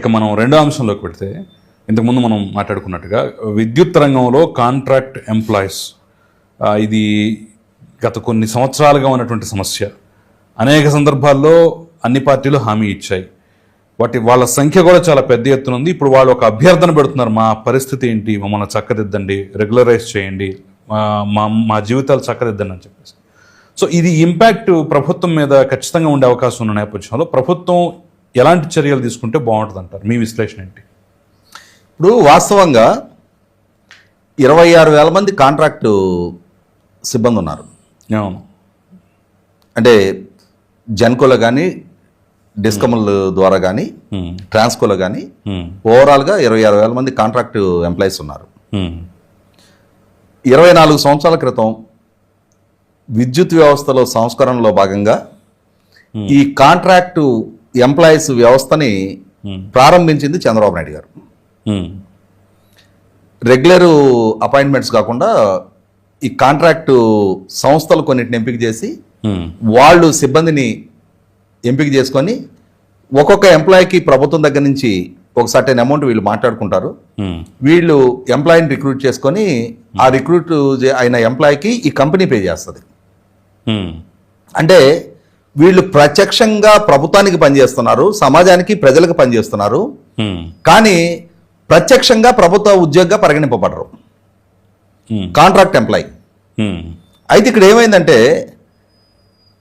ఇక మనం రెండో అంశంలోకి పెడితే ఇంతకుముందు మనం మాట్లాడుకున్నట్టుగా విద్యుత్ రంగంలో కాంట్రాక్ట్ ఎంప్లాయీస్ ఇది గత కొన్ని సంవత్సరాలుగా ఉన్నటువంటి సమస్య. అనేక సందర్భాల్లో అన్ని పార్టీలు హామీ ఇచ్చాయి. వాటి వాళ్ళ సంఖ్య కూడా చాలా పెద్ద ఎత్తున ఉంది. ఇప్పుడు వాళ్ళు ఒక అభ్యర్థన పెడుతున్నారు మా పరిస్థితి ఏంటి? మమ్మల్ని చక్కదిద్దండి రెగ్యులరైజ్ చేయండి మా- మా జీవితాలు చక్కదిద్దండి అని చెప్పేసి. సో ఇది ఇంపాక్ట్ ప్రభుత్వం మీద ఖచ్చితంగా ఉండే అవకాశం ఉన్న నేపథ్యంలో ప్రభుత్వం ఎలాంటి చర్యలు తీసుకుంటే బాగుంటుంది అంటారు మీ విశ్లేషణ ఏంటి? ఇప్పుడు వాస్తవంగా ఇరవై ఆరు వేల మంది కాంట్రాక్టు సిబ్బంది ఉన్నారు. అవును. అంటే జెన్కోలో కానీ డిస్కమ్ల ద్వారా కానీ ట్రాన్స్కోలో కానీ ఓవరాల్గా ఇరవై ఆరు వేల మంది కాంట్రాక్టు ఎంప్లాయీస్ ఉన్నారు. ఇరవై నాలుగు సంవత్సరాల క్రితం విద్యుత్ వ్యవస్థలో సంస్కరణలో భాగంగా ఈ కాంట్రాక్టు ఎంప్లాయీస్ వ్యవస్థని ఉమ్, ప్రారంభించింది చంద్రబాబు నాయుడు గారు. ఉమ్, రెగ్యులర్ అపాయింట్మెంట్స్ కాకుండా ఈ కాంట్రాక్టు సంస్థలు కొన్నిటిని ఎంపిక చేసి ఉమ్, వాళ్ళు సిబ్బందిని ఎంపిక చేసుకొని ఒక్కొక్క ఎంప్లాయీకి ప్రభుత్వం దగ్గర నుంచి ఒక సర్టెన్ అమౌంట్ వీళ్ళు మాట్లాడుకుంటారు. వీళ్ళు ఎంప్లాయీని రిక్రూట్ చేసుకొని ఆ రిక్రూట్ అయిన ఎంప్లాయీకి ఈ కంపెనీ పే చేస్తుంది. అంటే వీళ్ళు ప్రత్యక్షంగా ప్రభుత్వానికి పనిచేస్తున్నారు సమాజానికి ప్రజలకు పనిచేస్తున్నారు. కానీ ప్రత్యక్షంగా ప్రభుత్వ ఉద్యోగంగా పరిగణింపబడరు. కాంట్రాక్ట్ ఎంప్లాయీ అయితే ఇక్కడ ఏమైందంటే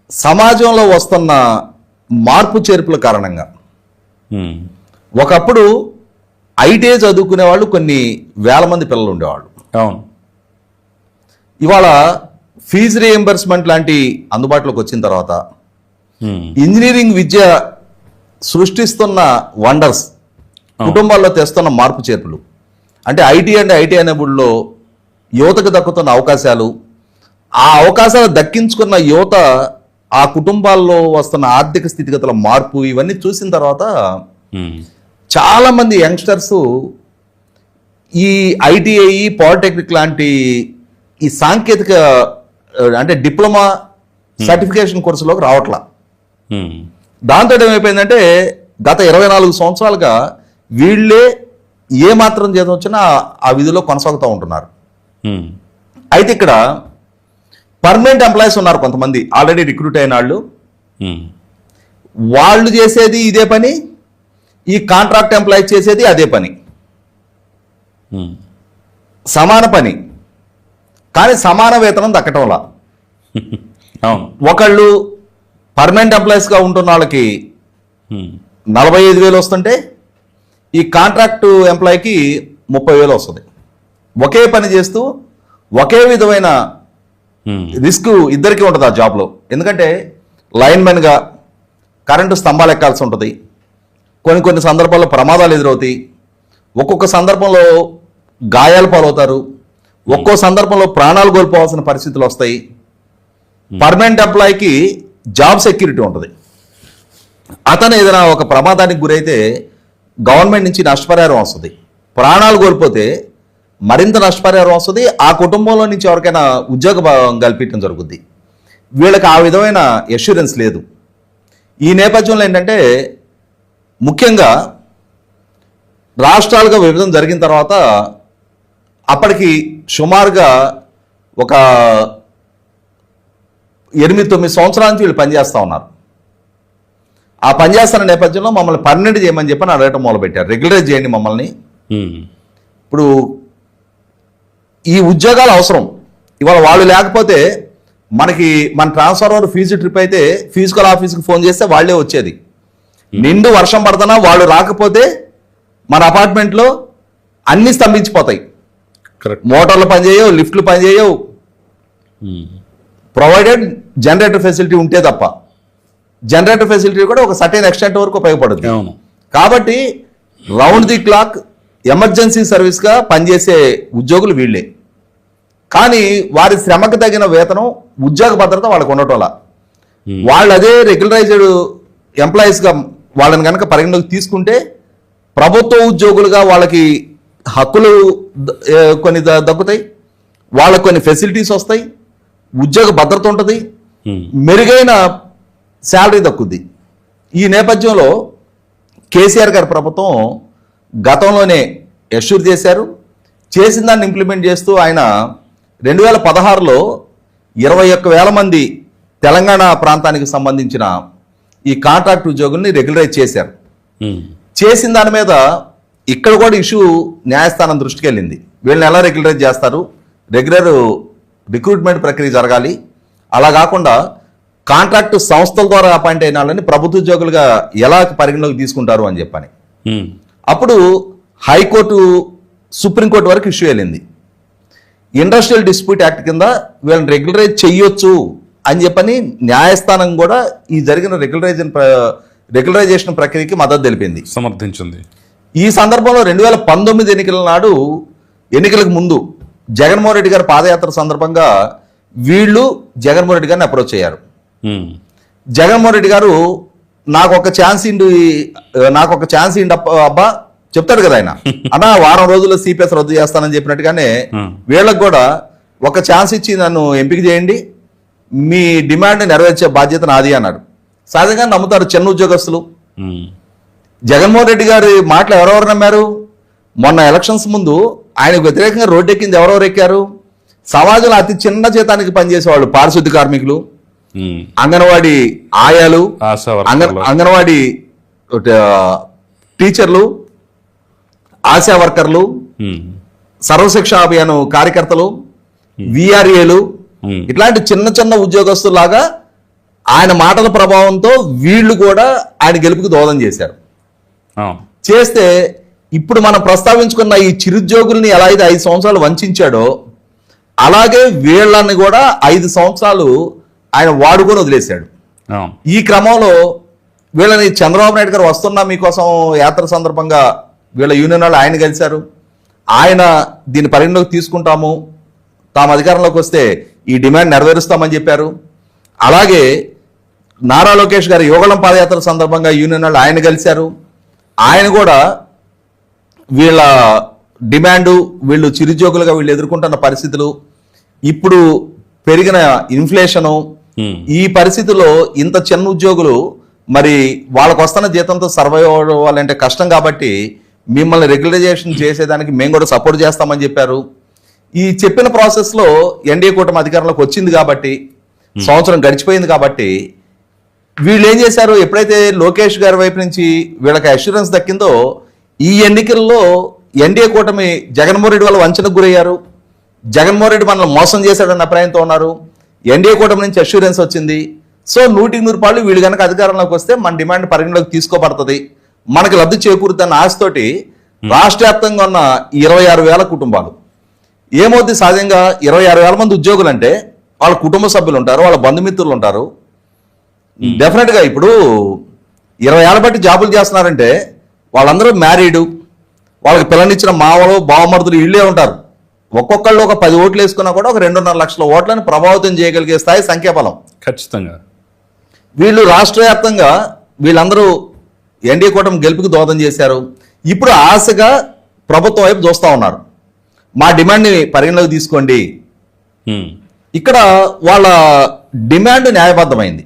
సమాజంలో వస్తున్న మార్పు చేర్పుల కారణంగా ఒకప్పుడు ఐటీఐ చదువుకునే వాళ్ళు కొన్ని వేల మంది పిల్లలు ఉండేవాళ్ళు. అవును. ఇవాళ ఫీజు రియంబర్స్మెంట్ లాంటి అందుబాటులోకి వచ్చిన తర్వాత ఇంజనీరింగ్ విద్య సృష్టిస్తున్న వండర్స్ కుటుంబాల్లో తెస్తున్న మార్పు చేర్పులు. అంటే ఐటీ అండ్ ఐటీ అనేబుల్లో యువతకు దక్కుతున్న అవకాశాలు ఆ అవకాశాలు దక్కించుకున్న యువత ఆ కుటుంబాల్లో వస్తున్న ఆర్థిక స్థితిగతుల మార్పు ఇవన్నీ చూసిన తర్వాత ఉమ్, చాలా మంది యంగ్స్టర్స్ ఈ ఐటీఐ పాలిటెక్నిక్ లాంటి ఈ సాంకేతిక అంటే డిప్లొమా సర్టిఫికేషన్ కోర్సులోకి రావట్లా. దాంతో ఏమైపోయిందంటే గత ఇరవై నాలుగు సంవత్సరాలుగా వీళ్ళే ఏ మాత్రం జీతం వచ్చినా ఆ విధిలో కొనసాగుతూ ఉంటున్నారు. ఉమ్, అయితే ఇక్కడ పర్మనెంట్ ఎంప్లాయీస్ ఉన్నారు కొంతమంది. ఆల్రెడీ రిక్రూట్ అయిన వాళ్ళు. ఉమ్, వాళ్ళు చేసేది ఇదే పని ఈ కాంట్రాక్ట్ ఎంప్లాయీ చేసేది అదే పని. సమాన పని. కానీ సమాన వేతనం దక్కటంలా ఒకళ్ళు పర్మనెంట్ ఎంప్లాయీస్గా ఉంటున్న వాళ్ళకి నలభై ఐదు వేలు వస్తుంటే ఈ కాంట్రాక్టు ఎంప్లాయీకి ముప్పై వేలు వస్తుంది. ఒకే పని చేస్తూ ఒకే విధమైన రిస్క్ ఇద్దరికీ ఉంటుంది ఆ జాబ్లో. ఎందుకంటే లైన్మెన్గా కరెంటు స్తంభాలు ఎక్కాల్సి ఉంటుంది. కొన్ని కొన్ని సందర్భాల్లో ప్రమాదాలు ఎదురవుతాయి. ఒక్కొక్క సందర్భంలో గాయాలు పాలవుతారు. ఒక్కో సందర్భంలో ప్రాణాలు కోల్పోవాల్సిన పరిస్థితులు వస్తాయి. పర్మనెంట్ ఎంప్లాయీకి జాబ్ సెక్యూరిటీ ఉంటుంది. అతను ఏదైనా ఒక ప్రమాదానికి గురైతే గవర్నమెంట్ నుంచి నష్టపరిహారం వస్తుంది. ప్రాణాలు కోల్పోతే మరింత నష్టపరిహారం వస్తుంది. ఆ కుటుంబంలో నుంచి ఎవరికైనా ఉద్యోగ భాగం కల్పించడం జరుగుద్ది. వీళ్ళకి ఆ విధమైన ఎష్యూరెన్స్ లేదు. ఈ నేపథ్యంలో ఏంటంటే ముఖ్యంగా రాష్ట్రాలుగా విభజన జరిగిన తర్వాత అప్పటికి సుమారుగా ఒక ఎనిమిది తొమ్మిది సంవత్సరాల నుంచి వీళ్ళు పనిచేస్తూ ఉన్నారు. ఆ పనిచేస్తున్న నేపథ్యంలో మమ్మల్ని పర్మనెంట్ చేయమని చెప్పని అడగటం మొదలుపెట్టారు. రెగ్యులరైజ్ చేయండి మమ్మల్ని. ఇప్పుడు ఈ ఉద్యోగాలు అవసరం. ఇవాళ వాళ్ళు లేకపోతే మనకి మన ట్రాన్స్ఫార్మర్ ఫీజు ట్రిప్ అయితే ఫిజికల్ ఆఫీస్కి ఫోన్ చేస్తే వాళ్ళే వచ్చేది. నిండు వర్షం పడుతున్నా వాళ్ళు రాకపోతే మన అపార్ట్మెంట్లో అన్నీ స్తంభించిపోతాయి. కరెక్ట్ మోటార్లు పనిచేయవు లిఫ్ట్లు పనిచేయవు. ప్రొవైడెడ్ జనరేటర్ ఫెసిలిటీ ఉంటే తప్ప జనరేటర్ ఫెసిలిటీ కూడా ఒక సర్టెన్ ఎక్స్టెంట్ వరకు ఉపయోగపడుతుంది అవును. కాబట్టి రౌండ్ ది క్లాక్ ఎమర్జెన్సీ సర్వీస్గా పనిచేసే ఉద్యోగులు వీళ్ళే. కానీ వారి శ్రమకు తగిన వేతనం ఉద్యోగ భద్రత వాళ్ళకు ఉండటంలా. వాళ్ళు అదే రెగ్యులరైజ్డ్ ఎంప్లాయీస్గా వాళ్ళని కనుక పరిగణలోకి తీసుకుంటే ప్రభుత్వ ఉద్యోగులుగా వాళ్ళకి హక్కులు కొన్ని దక్కుతాయి. వాళ్ళకు కొన్ని ఫెసిలిటీస్ వస్తాయి. ఉద్యోగ భద్రత ఉంటుంది మెరుగైన శాలరీ దక్కుద్ది. ఈ నేపథ్యంలో కేసీఆర్ గారి ప్రభుత్వం గతంలోనే ఎష్యూర్ చేశారు. చేసిన దాన్ని ఇంప్లిమెంట్ చేస్తూ ఆయన రెండు వేల పదహారులో ఇరవై ఒక్క వేల మంది తెలంగాణ ప్రాంతానికి సంబంధించిన ఈ కాంట్రాక్ట్ ఉద్యోగుల్ని రెగ్యులరైజ్ చేశారు. చేసిన దాని మీద ఇక్కడ కూడా ఇష్యూ న్యాయస్థానం దృష్టికి వెళ్ళింది వీళ్ళని ఎలా రెగ్యులరైజ్ చేస్తారు? రెగ్యులర్ రిక్రూట్మెంట్ ప్రక్రియ జరగాలి. అలా కాకుండా కాంట్రాక్ట్ సంస్థల ద్వారా అపాయింట్ అయిన వాళ్ళని ప్రభుత్వ ఉద్యోగులుగా ఎలా పరిగణలోకి తీసుకుంటారు అని చెప్పని. అప్పుడు హైకోర్టు సుప్రీంకోర్టు వరకు ఇష్యూ వెళ్ళింది. ఇండస్ట్రియల్ డిస్ప్యూట్ యాక్ట్ కింద వీళ్ళని రెగ్యులరైజ్ చెయ్యొచ్చు అని చెప్పని న్యాయస్థానం కూడా ఈ జరిగిన రెగ్యులరైజేషన్ రెగ్యులరైజేషన్ ప్రక్రియకి మద్దతు తెలిపింది. సమర్థించింది. ఈ సందర్భంలో రెండు వేల పంతొమ్మిది ఎన్నికల నాడు ఎన్నికలకు ముందు జగన్మోహన్ రెడ్డి గారి పాదయాత్ర సందర్భంగా వీళ్ళు జగన్మోహన్ రెడ్డి గారిని అప్రోచ్ అయ్యారు. జగన్మోహన్ రెడ్డి గారు నాకు ఒక ఛాన్స్ ఇండు నాకు ఒక ఛాన్స్ ఇండి అప్ప- అబ్బా చెప్తాడు కదా ఆయన. అన్న వారం రోజుల్లో సిపిఎస్ రద్దు చేస్తానని చెప్పినట్టుగానే. వీళ్ళకి కూడా ఒక ఛాన్స్ ఇచ్చి నన్ను ఎంపిక చేయండి మీ డిమాండ్ నెరవేర్చే బాధ్యత నాది అన్నాడు. సహజంగా నమ్ముతారు చిన్న ఉద్యోగస్తులు. జగన్మోహన్ రెడ్డి గారి మాటలు ఎవరెవరు నమ్మారు? మొన్న ఎలక్షన్స్ ముందు ఆయనకు వ్యతిరేకంగా రోడ్డెక్కింది ఎవరెవరు ఎక్కారు సమాజంలో అతి చిన్న జీతానికి పనిచేసేవాళ్ళు పారిశుద్ధ్య కార్మికులు. అంగన్వాడీ ఆయాలు అంగన్. అంగన్వాడీ టీచర్లు ఆశా వర్కర్లు సర్వశిక్ష అభియాన్ కార్యకర్తలు విఆర్ఏలు ఇట్లాంటి చిన్న చిన్న ఉద్యోగస్తులాగా ఆయన మాటల ప్రభావంతో వీళ్ళు కూడా ఆయన గెలుపుకి దోహదం చేశారు. చేస్తే ఇప్పుడు మనం ప్రస్తావించుకున్న ఈ చిరుద్యోగుల్ని ఎలా అయితే ఐదు సంవత్సరాలు వంచాడో అలాగే వీళ్ళని కూడా ఐదు సంవత్సరాలు ఆయన వాడుకొని వదిలేశాడు. ఈ క్రమంలో వీళ్ళని చంద్రబాబు నాయుడు గారు వస్తున్నా మీకోసం యాత్ర సందర్భంగా వీళ్ళ యూనియన్ వాళ్ళు ఆయన కలిశారు. ఆయన దీన్ని పరిగణలోకి తీసుకుంటాము. తాము అధికారంలోకి వస్తే ఈ డిమాండ్ నెరవేరుస్తామని చెప్పారు. అలాగే నారా లోకేష్ గారి యోగళం పాదయాత్ర సందర్భంగా యూనియన్ వాళ్ళు ఆయన కలిశారు. ఆయన కూడా వీళ్ళ డిమాండు వీళ్ళు చిరుజోగులుగా వీళ్ళు ఎదుర్కొంటున్న పరిస్థితులు ఇప్పుడు పెరిగిన ఇన్ఫ్లేషను ఈ పరిస్థితుల్లో ఇంత చిన్న ఉద్యోగులు మరి వాళ్ళకు వస్తున్న జీతంతో సర్వైవ్ అవ్వాలంటే కష్టం కాబట్టి మిమ్మల్ని రెగ్యులరైజేషన్ చేసేదానికి మేము కూడా సపోర్ట్ చేస్తామని చెప్పారు. ఈ చెప్పిన ప్రాసెస్లో ఎన్డీఏ కూటమి అధికారంలోకి వచ్చింది కాబట్టి సంవత్సరం గడిచిపోయింది కాబట్టి వీళ్ళు ఏం చేశారు? ఎప్పుడైతే లోకేష్ గారి వైపు నుంచి వీళ్ళకి అష్యూరెన్స్ దక్కిందో ఈ ఎన్నికల్లో ఎన్డీఏ కూటమి జగన్మోహన్ రెడ్డి వల్ల వంచనకు గురయ్యారు. జగన్మోహన్ రెడ్డి మనల్ని మోసం చేశాడన్న అభిప్రాయంతో ఉన్నారు. ఎన్డీఏ కూటమి నుంచి అష్యూరెన్స్ వచ్చింది. సో నూటికి నూరు పాళ్ళు వీళ్ళు కనుక అధికారంలోకి వస్తే మన డిమాండ్ పరిగణలోకి తీసుకోబడుతుంది. మనకి లబ్ధి చేకూరుతున్న ఆశతోటి రాష్ట్ర వ్యాప్తంగా ఉన్న ఇరవై ఆరు వేల కుటుంబాలు. ఏమవుద్ది సహజంగా ఇరవై ఆరు వేల మంది ఉద్యోగులు అంటే వాళ్ళ కుటుంబ సభ్యులు ఉంటారు వాళ్ళ బంధుమిత్రులు ఉంటారు. డెఫినెట్గా ఇప్పుడు ఇరవై ఏళ్ళ బట్టి జాబులు చేస్తున్నారంటే వాళ్ళందరూ మ్యారీడు వాళ్ళకి పిల్లనిచ్చిన మావలు బావమరుదులు ఇళ్ళే ఉంటారు. ఒక్కొక్కళ్ళు ఒక పది ఓట్లు వేసుకున్నా కూడా ఒక రెండున్నర లక్షల ఓట్లను ప్రభావితం చేయగలిగే స్థాయి సంఖ్యాబలం. ఖచ్చితంగా. వీళ్ళు రాష్ట్ర వ్యాప్తంగా వీళ్ళందరూ ఎన్డీఏ కూటమి గెలుపుకి దోహదం చేశారు. ఇప్పుడు ఆశగా ప్రభుత్వం వైపు చూస్తూ ఉన్నారు. మా డిమాండ్ని పరిగణలోకి తీసుకోండి. ఇక్కడ వాళ్ళ డిమాండ్ న్యాయబద్ధమైంది.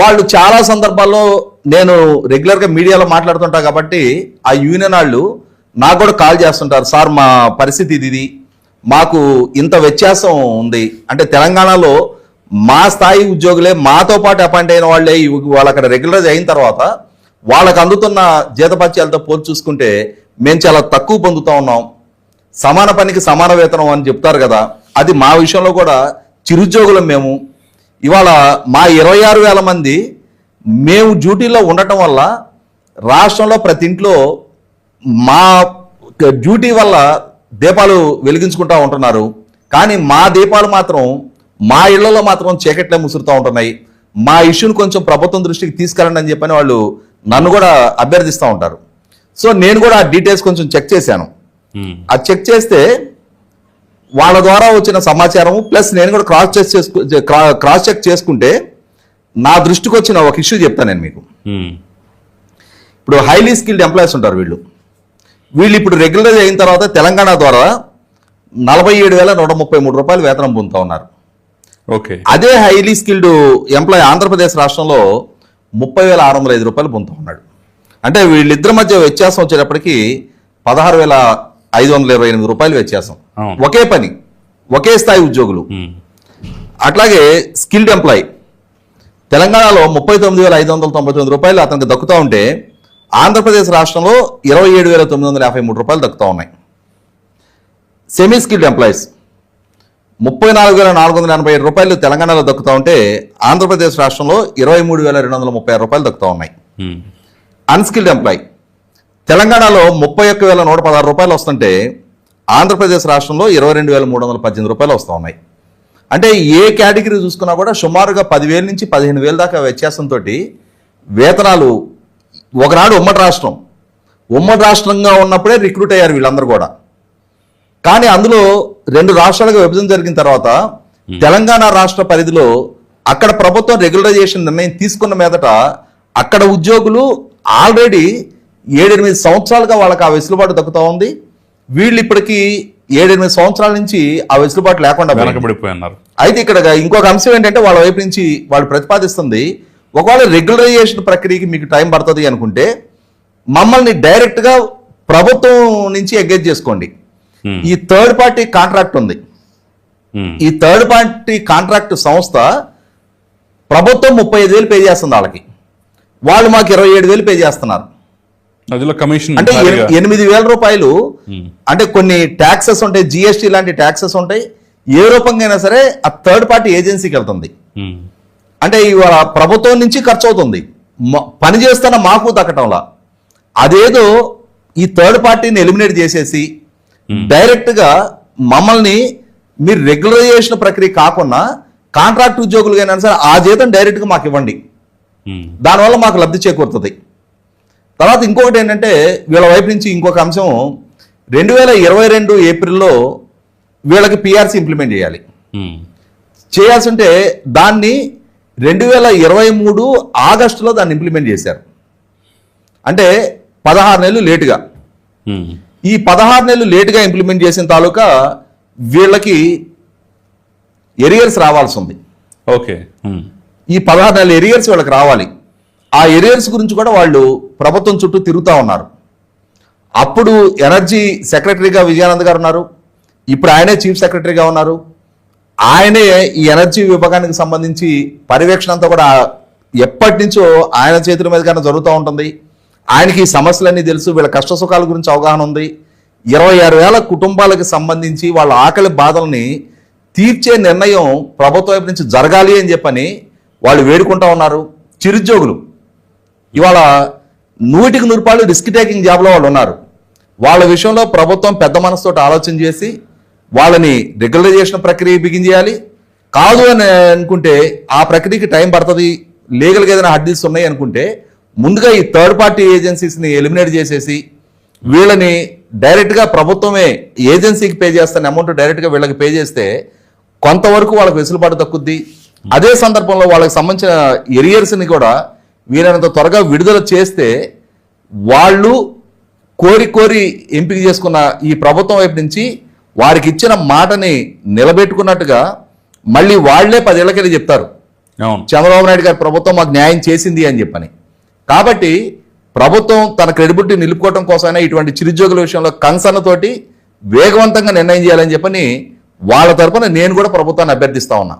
వాళ్ళు చాలా సందర్భాల్లో నేను రెగ్యులర్గా మీడియాలో మాట్లాడుతుంటా కాబట్టి ఆ యూనియన్ వాళ్ళు నాకు కూడా కాల్ చేస్తుంటారు సార్ మా పరిస్థితి ఇది మాకు ఇంత వ్యత్యాసం ఉంది. అంటే తెలంగాణలో మా స్థాయి ఉద్యోగులే మాతో పాటు అపాయింట్ అయిన వాళ్ళే వాళ్ళు అక్కడ రెగ్యులరైజ్ అయిన తర్వాత వాళ్ళకు అందుతున్న జీతపత్యాలతో పోల్చి చూసుకుంటే మేము చాలా తక్కువ పొందుతా ఉన్నాం. సమాన పనికి సమాన వేతనం అని చెప్తారు కదా అది మా విషయంలో కూడా చిరుద్యోగులం మేము. ఇవాళ మా ఇరవై ఆరు వేల మంది మేము డ్యూటీలో ఉండటం వల్ల రాష్ట్రంలో ప్రతి ఇంట్లో మా డ్యూటీ వల్ల దీపాలు వెలిగించుకుంటా ఉంటున్నారు. కానీ మా దీపాలు మాత్రం మా ఇళ్ళలో మాత్రం చీకట్లే ముసురుతూ ఉంటున్నాయి. మా ఇష్యూని కొంచెం ప్రభుత్వం దృష్టికి తీసుకెళ్ళండి అని చెప్పని వాళ్ళు నన్ను కూడా అభ్యర్థిస్తూ ఉంటారు. సో నేను కూడా ఆ డీటెయిల్స్ కొంచెం చెక్ చేశాను. అది చెక్ చేస్తే వాళ్ళ ద్వారా వచ్చిన సమాచారం ప్లస్ నేను కూడా క్రాస్ చెక్ చేసుకు క్రా- క్రాస్ చెక్ చేసుకుంటే నా దృష్టికి వచ్చిన ఒక ఇష్యూ చెప్తాను నేను మీకు. ఇప్పుడు హైలీ స్కిల్డ్ ఎంప్లాయీస్ ఉంటారు వీళ్ళు. వీళ్ళు ఇప్పుడు రెగ్యులరైజ్ అయిన తర్వాత తెలంగాణ ద్వారా నలభై ఏడు వేల నూట ముప్పై మూడు రూపాయలు వేతనం పొందుతా ఉన్నారు. ఓకే. అదే హైలీ స్కిల్డ్ ఎంప్లాయీ ఆంధ్రప్రదేశ్ రాష్ట్రంలో ముప్పై వేల ఆరు వందల ఐదు రూపాయలు పొందుతా ఉన్నాడు. అంటే వీళ్ళిద్దరి మధ్య వ్యత్యాసం వచ్చేటప్పటికి పదహారు వేల ఐదు వందల ఇరవై ఎనిమిది రూపాయలు వ్యత్యాసం. ఒకే పని ఒకే స్థాయి ఉద్యోగులు. అట్లాగే స్కిల్డ్ ఎంప్లాయ్. తెలంగాణలో ముప్పై తొమ్మిది వేల ఐదు వందల తొంభై తొమ్మిది రూపాయలు అతనికి దక్కుతూ ఉంటే ఆంధ్రప్రదేశ్ రాష్ట్రంలో ఇరవై ఏడు వేల తొమ్మిది వందల యాభై మూడు రూపాయలు దక్కుతూ ఉన్నాయి. సెమీ స్కిల్డ్ ఎంప్లాయీస్ ముప్పై నాలుగు వేల నాలుగు వందల ఎనభై ఏడు రూపాయలు తెలంగాణలో దక్కుతూ ఉంటే ఆంధ్రప్రదేశ్ రాష్ట్రంలో ఇరవై మూడు వేల రెండు వందల ముప్పై ఆరు రూపాయలు దక్కుతూ ఉన్నాయి. అన్స్కిల్డ్ ఎంప్లాయ్ తెలంగాణలో ముప్పై ఒక్క వేల నూట పదహారు రూపాయలు వస్తుంటే ఆంధ్రప్రదేశ్ రాష్ట్రంలో ఇరవై రెండు వేల మూడు వందల పద్దెనిమిది రూపాయలు వస్తూ ఉన్నాయి. అంటే ఏ కేటగిరీ చూసుకున్నా కూడా సుమారుగా పదివేల నుంచి పదిహేను వేల దాకా వ్యత్యాసంతో వేతనాలు ఒకనాడు ఉమ్మడి రాష్ట్రం. ఉమ్మడి రాష్ట్రంగా ఉన్నప్పుడే రిక్రూట్ అయ్యారు వీళ్ళందరూ కూడా. కానీ అందులో రెండు రాష్ట్రాలుగా విభజన జరిగిన తర్వాత తెలంగాణ రాష్ట్ర పరిధిలో అక్కడ ప్రభుత్వం రెగ్యులరైజేషన్ నిర్ణయం తీసుకున్న మీదట అక్కడ ఉద్యోగులు ఆల్రెడీ ఏడెనిమిది సంవత్సరాలుగా వాళ్ళకి ఆ వెసులుబాటు దక్కుతూ ఉంది. వీళ్ళు ఇప్పటికీ ఏడెనిమిది సంవత్సరాల నుంచి ఆ వెసులుబాటు లేకుండా పోయింది. వెనకబడిపోయి అన్నారు అయితే ఇక్కడ ఇంకొక అంశం ఏంటంటే వాళ్ళ వైపు నుంచి వాళ్ళు ప్రతిపాదిస్తుంది ఒకవేళ రెగ్యులరైజేషన్ ప్రక్రియకి మీకు టైం పడుతుంది అనుకుంటే మమ్మల్ని డైరెక్ట్గా ప్రభుత్వం నుంచి ఎంగేజ్ చేసుకోండి. ఈ థర్డ్ పార్టీ కాంట్రాక్ట్ ఉంది. ఈ థర్డ్ పార్టీ కాంట్రాక్ట్ సంస్థ ప్రభుత్వం ముప్పై ఐదు వేలు పే చేస్తుంది వాళ్ళకి. వాళ్ళు మాకు ఇరవై ఏడు వేలు పే చేస్తున్నారు. అదిలో కమిషన్ అంటే. ఎనిమిది వేల రూపాయలు ఉమ్, అంటే కొన్ని ట్యాక్సెస్ ఉంటాయి జిఎస్టీ లాంటి ట్యాక్సెస్ ఉంటాయి ఏ రూపంగా అయినా సరే ఆ థర్డ్ పార్టీ ఏజెన్సీకి వెళ్తుంది. ఉమ్, అంటే ఇవాళ ప్రభుత్వం నుంచి ఖర్చు అవుతుంది. పని చేస్తున్న మాకు దక్కటంలా. అదేదో ఈ థర్డ్ పార్టీని ఎలిమినేట్ చేసేసి డైరెక్ట్గా మమ్మల్ని మీరు రెగ్యులరైజేషన్ ప్రక్రియ కాకుండా కాంట్రాక్ట్ ఉద్యోగులుగా అయినా సరే ఆ జీతం డైరెక్ట్గా మాకు ఇవ్వండి. దానివల్ల మాకు లబ్ధి చేకూరుతుంది. తర్వాత ఇంకొకటి ఏంటంటే వీళ్ళ వైపు నుంచి ఇంకొక అంశం రెండు వేల ఇరవై రెండు ఏప్రిల్లో వీళ్ళకి పిఆర్సీ ఇంప్లిమెంట్ చేయాలి. చేయాల్సి ఉంటే దాన్ని రెండు వేల ఇరవై మూడు ఆగస్టులో దాన్ని ఇంప్లిమెంట్ చేశారు. అంటే పదహారు నెలలు లేటుగా. ఈ పదహారు నెలలు లేటుగా ఇంప్లిమెంట్ చేసిన తాలూకా వీళ్ళకి ఎరియర్స్ రావాల్సి ఉంది. ఓకే. ఈ పదహారు నెలల ఎరియర్స్ వీళ్ళకి రావాలి. ఆ ఎరియర్స్ గురించి కూడా వాళ్ళు ప్రభుత్వం చుట్టూ తిరుగుతూ ఉన్నారు. అప్పుడు ఎనర్జీ సెక్రటరీగా విజయానంద్ గారు ఉన్నారు. ఇప్పుడు ఆయనే చీఫ్ సెక్రటరీగా ఉన్నారు. ఆయనే ఈ ఎనర్జీ విభాగానికి సంబంధించి పర్యవేక్షణ అంతా కూడా ఎప్పటి నుంచో ఆయన చేతుల మీదుగానే జరుగుతూ ఉంటుంది. ఆయనకి ఈ సమస్యలన్నీ తెలుసు. వీళ్ళ కష్ట సుఖాల గురించి అవగాహన ఉంది. ఇరవై ఆరు వేల కుటుంబాలకు సంబంధించి వాళ్ళ ఆకలి బాధల్ని తీర్చే నిర్ణయం ప్రభుత్వం వైపు నుంచి జరగాలి అని చెప్పని వాళ్ళు వేడుకుంటా ఉన్నారు. చిరుద్యోగులు ఇవాళ నూటికి నూరు రూపాయలు రిస్క్ టేకింగ్ జాబ్లో వాళ్ళు ఉన్నారు. వాళ్ళ విషయంలో ప్రభుత్వం పెద్ద మనసుతో ఆలోచన చేసి వాళ్ళని రెగ్యులరైజేషన్ ప్రక్రియ బిగిన్ చేయాలి. కాదు అని అనుకుంటే ఆ ప్రక్రియకి టైం పడుతుంది లీగల్గా ఏదైనా హడ్డీస్ ఉన్నాయి అనుకుంటే ముందుగా ఈ థర్డ్ పార్టీ ఏజెన్సీస్ని ఎలిమినేట్ చేసేసి వీళ్ళని డైరెక్ట్గా ప్రభుత్వమే ఏజెన్సీకి పే చేస్తున్న అమౌంట్ డైరెక్ట్గా వీళ్ళకి పే చేస్తే కొంతవరకు వాళ్ళకి వెసులుబాటు తక్కుద్ది అదే సందర్భంలో వాళ్ళకి సంబంధించిన ఎరియర్స్ని కూడా వీలైనంత త్వరగా విడుదల చేస్తే వాళ్ళు కోరి కోరి ఎంపిక చేసుకున్న ఈ ప్రభుత్వం వైపు నుంచి వారికి ఇచ్చిన మాటని నిలబెట్టుకున్నట్టుగా మళ్ళీ వాళ్ళే పదేళ్ళకెళ్ళి చెప్తారు. చంద్రబాబు నాయుడు గారి ప్రభుత్వం మాకు న్యాయం చేసింది అని చెప్పని. కాబట్టి ప్రభుత్వం తన క్రెడిబిలిటీ నిలుపుకోవడం కోసమైనా ఇటువంటి చిరుద్యోగుల విషయంలో కన్సర్న్ తోటి వేగవంతంగా నిర్ణయం చేయాలని చెప్పని వాళ్ళ తరపున నేను కూడా ప్రభుత్వాన్ని అభ్యర్థిస్తా ఉన్నా.